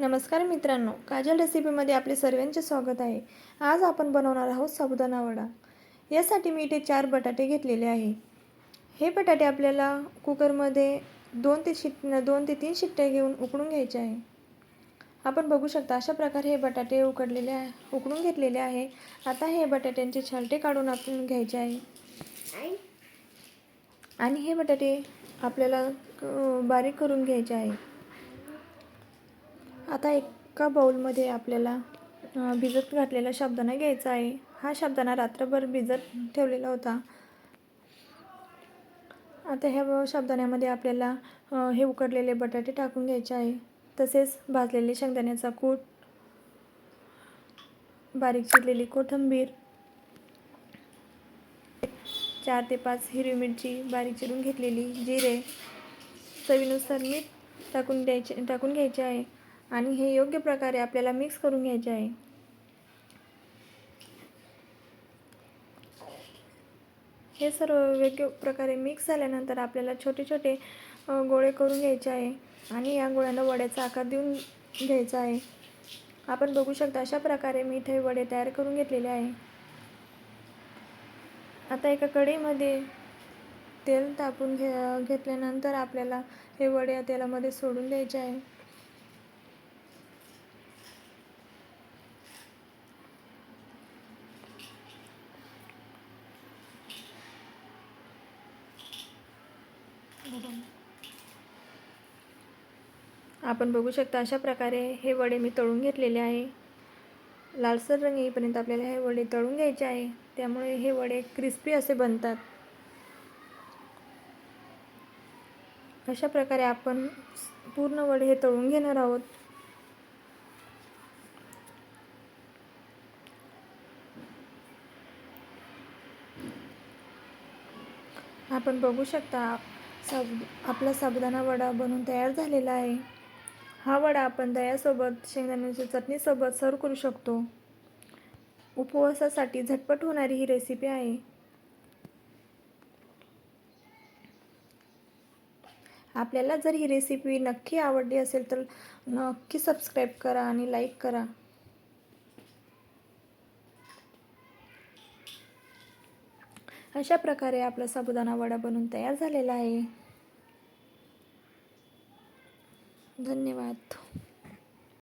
नमस्कार मित्रांनो काजल रेसिपीमध्ये आपले सर्वांचे स्वागत आहे. आज आपण बनवणार आहोत साबुदाणा वडा. यासाठी मी इथे चार बटाटे घेतलेले आहे. हे बटाटे आपल्याला कुकरमध्ये दोन ते शिट दोन ते तीन शिट्ट्या घेऊन उकडून घ्यायचे आहे. आपण बघू शकता अशा प्रकारे हे बटाटे उकडलेले आहे उकडून घेतलेले आहे. आता हे बटाट्यांचे छालटे काढून आपण घ्यायचे आहे. आणि हे बटाटे आपल्याला बारीक करून घ्यायचे आहे. आता एका बाउलमध्ये आपल्याला भिजत घातलेला शाबदाना घ्यायचा आहे. हा शाबदाना रात्रभर भिजत ठेवलेला होता. आता ह्या शाबदाण्यामध्ये आपल्याला हे उकडलेले बटाटे टाकून घ्यायचे आहे. तसेच भाजलेले शेंगदाण्याचा कूट बारीक चिरलेली कोथिंबीर चार ते पाच हिरवी मिरची बारीक चिरून घेतलेली जिरे चवीनुसार मीठ टाकून द्यायचे टाकून घ्यायचे आहे. आणि हे योग्य प्रकारे आपल्याला मिक्स करून घ्यायचे आहे. हे सर्व योग्य प्रकारे मिक्स झाल्यानंतर आपल्याला छोटे छोटे गोळे करून घ्यायचे आहे. आणि या गोळ्यांना वड्याचा आकार देऊन घ्यायचा आहे. आपण बघू शकता अशा प्रकारे मी इथे वडे तयार करून घेतलेले आहे. आता एका कढईमध्ये तेल तापून घे घेतल्यानंतर आपल्याला हे वडे या तेलामध्ये सोडून द्यायचे आहे. आपण बघू शकता अशा प्रकारे हे वडे मी तळून घेतलेले आहे. लालसर रंग येईपर्यंत आपल्याला हे वडे तळून घ्यायचे आहे. त्यामुळे हे वडे क्रिस्पी असे बनतात. अशा प्रकारे आपण पूर्ण वडे हे तळून घेणार आहोत. आपण बघू शकता साब आपला साबुदाणा वडा बनवून तयार झालेला आहे. हा वडा आपण दह्यासोबत शेंगदाण्याच्या चटणीसोबत सर्व करू शकतो. उपवासासाठी झटपट होणारी ही रेसिपी आहे. आपल्याला जर ही रेसिपी नक्की आवडली असेल तर नक्की सबस्क्राईब करा आणि लाईक करा. अशा प्रकारे आपला साबुदाणा वडा बनून तयार झालेला आहे. धन्यवाद.